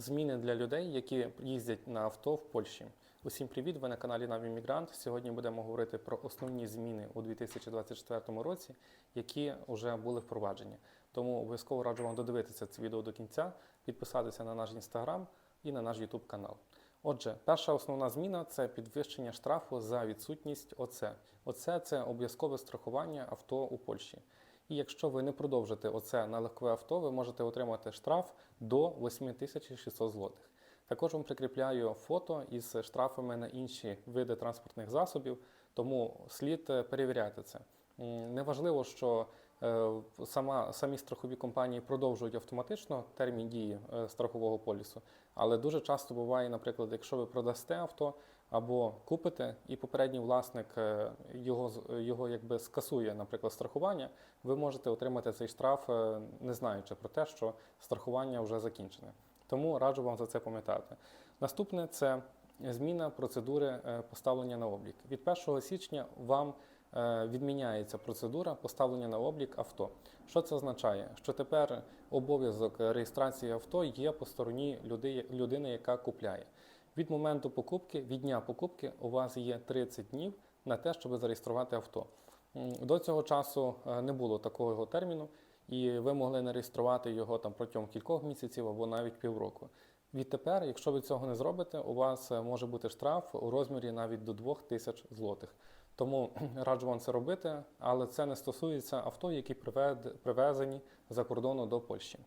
Зміни для людей, які їздять на авто в Польщі. Усім привіт! Ви на каналі Наві Мігрант. Сьогодні будемо говорити про основні зміни у 2024 році, які вже були впроваджені. Тому обов'язково раджу вам додивитися це відео до кінця, підписатися на наш інстаграм і на наш YouTube канал. Отже, перша основна зміна це підвищення штрафу за відсутність ОЦ. ОЦ це обов'язкове страхування авто у Польщі. І якщо ви не продовжите оце на легкове авто, ви можете отримати штраф до 8600 злотих. Також вам прикріпляю фото із штрафами на інші види транспортних засобів, тому слід е, перевіряти це. Неважливо, що е, сама, самі страхові компанії продовжують автоматично термін дії е, страхового полісу, але дуже часто буває, наприклад, якщо ви продасте авто або купите, і попередній власник е, його, його якби скасує, наприклад, страхування, ви можете отримати цей штраф, е, не знаючи про те, що страхування вже закінчене. Тому раджу вам за це пам'ятати. Наступне це зміна процедури е, поставлення на облік. Від 1 січня вам відміняється процедура поставлення на облік авто. Що це означає? Що тепер обов'язок реєстрації авто є по стороні люди- людини, яка купляє. Від моменту покупки, від дня покупки, у вас є 30 днів на те, щоб зареєструвати авто. До цього часу е, не було такого терміну, і ви могли не реєструвати його там протягом кількох місяців або навіть півроку. Відтепер, якщо ви цього не зробите, у вас е, може бути штраф у розмірі навіть до 2000 злотих. Тому раджу вам це робити, але це не стосується авто, які привезені за кордону до Польщі.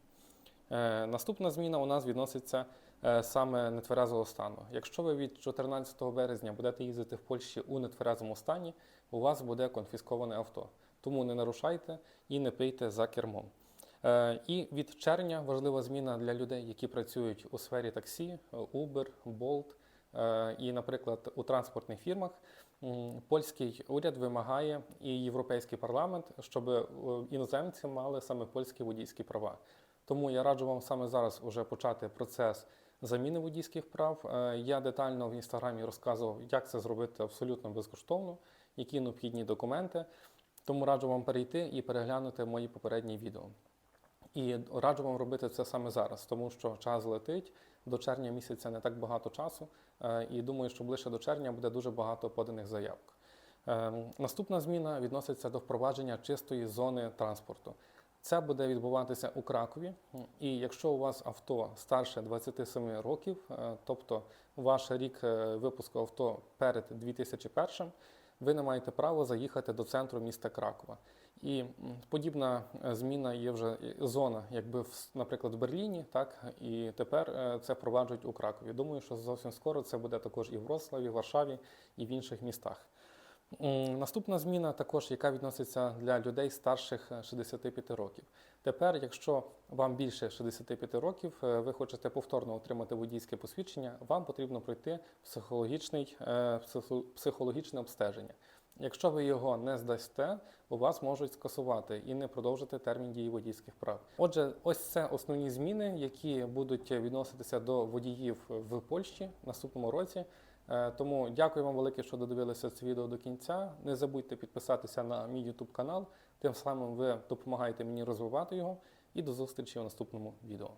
Е, Наступна зміна у нас відноситься е, саме нетверезого стану. Якщо ви від 14 березня будете їздити в Польщі у нетверезому стані, у вас буде конфісковане авто. Тому не нарушайте і не пийте за кермом. Е, І від червня важлива зміна для людей, які працюють у сфері таксі, Uber, Bolt і, наприклад, у транспортних фірмах. Польський уряд вимагає і Європейський парламент, щоб іноземці мали саме польські водійські права. Тому я раджу вам саме зараз уже почати процес заміни водійських прав. Е, Я детально в інстаграмі розказував, як це зробити абсолютно безкоштовно, які необхідні документи. Тому раджу вам перейти і переглянути мої попередні відео. І раджу вам робити це саме зараз, тому що час летить. До червня місяця не так багато часу, е, і думаю, що ближче до червня буде дуже багато поданих заявок. Ем, Наступна зміна відноситься до впровадження чистої зони транспорту. Це буде відбуватися у Кракові. І якщо у вас авто старше 27 років, е, тобто ваш рік е, випуску авто перед 2001, ви не маєте права заїхати до центру міста Кракова. І подібна е, зміна є вже зона, якби в, наприклад, в Берліні, так і тепер це впроваджують у Кракові. Думаю, що зовсім скоро це буде також і в Вроцлаві, Варшаві, і в інших містах. Наступна зміна, також яка відноситься для людей старших е, 65 років. Тепер, якщо вам більше 65 років, е, ви хочете повторно отримати водійське посвідчення, вам потрібно пройти психологічний, е, психологічне обстеження. Якщо ви його не здасте, у вас можуть скасувати і не продовжити термін дії водійських прав. Отже, ось це основні зміни, які будуть відноситися до водіїв в Польщі в наступному році. Е, Тому дякую вам велике, що додивилися це відео до кінця. Не забудьте підписатися на мій YouTube канал. Тим самим ви допомагаєте мені розвивати його. І до зустрічі в наступному відео.